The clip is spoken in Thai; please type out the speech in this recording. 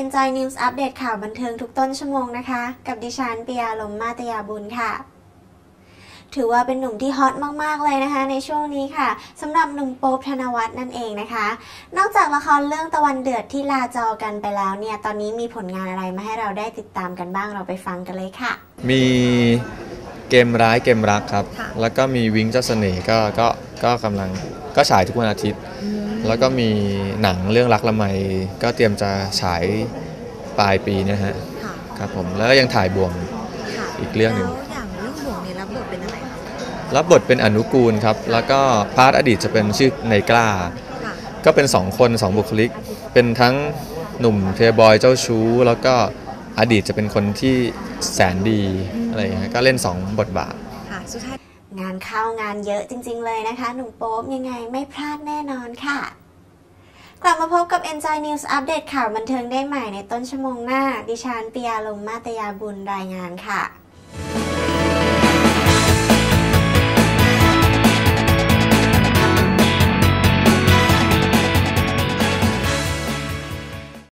Enjoy News อัปเดตข่าวบันเทิงทุกต้นชั่วโมงนะคะ กับดิฉันปิยาลมมาตยาบุญค่ะ ถือว่าเป็นหนุ่มที่ฮอตมาก ๆ เลยนะคะ ในช่วงนี้ค่ะสำหรับหนุ่มโป๊บธนวัฒน์นั่นเองนะคะ นอกจากละครเรื่องตะวันเดือดที่ลาจอกันไปแล้วเนี่ย ตอนนี้มีผลงานอะไรมาให้เราได้ติดตามกันบ้างเราไปฟังกันเลยค่ะ มีเกมร้ายเกมรักครับค่ะแล้วก็มีวิงเจ้าเสน่ห์ก็ก็ก็กำลังก็ฉายทุกวันอาทิตย์ แล้วก็มีหนังเรื่องรักละไมก็เตรียมจะฉายปลายปีเนะฮะค่ะครับผมแล้วก็ยังถ่ายบ่วง ค่ะอีกเรื่องหนึ่ง แล้วอย่างเรื่องบ่วงเนี่ยรับบทเป็นอะไรคะรับบทเป็นอนุกูลครับ แล้วก็พาร์ทอดีตจะเป็นชื่อในกล้า ค่ะก็เป็นสองคนสองบุคลิก เป็นทั้งหนุ่มเพลย์บอยเจ้าชู้ แล้วก็อดีตจะเป็นคนที่แสนดีอะไรอย่างเงี้ยก็เล่นสองบทบาท ค่ะสุดท้าย งานเข้างานเยอะจริง ๆ เลยนะคะ หนุ่มโป๊บยังไงไม่พลาดแน่นอนค่ะ กลับมาพบกับ Enjoy News อัปเดตข่าวบันเทิงได้ใหม่ในต้นชั่วโมงหน้า ดิฉันปิยาลมมาตยาบุญรายงานค่ะ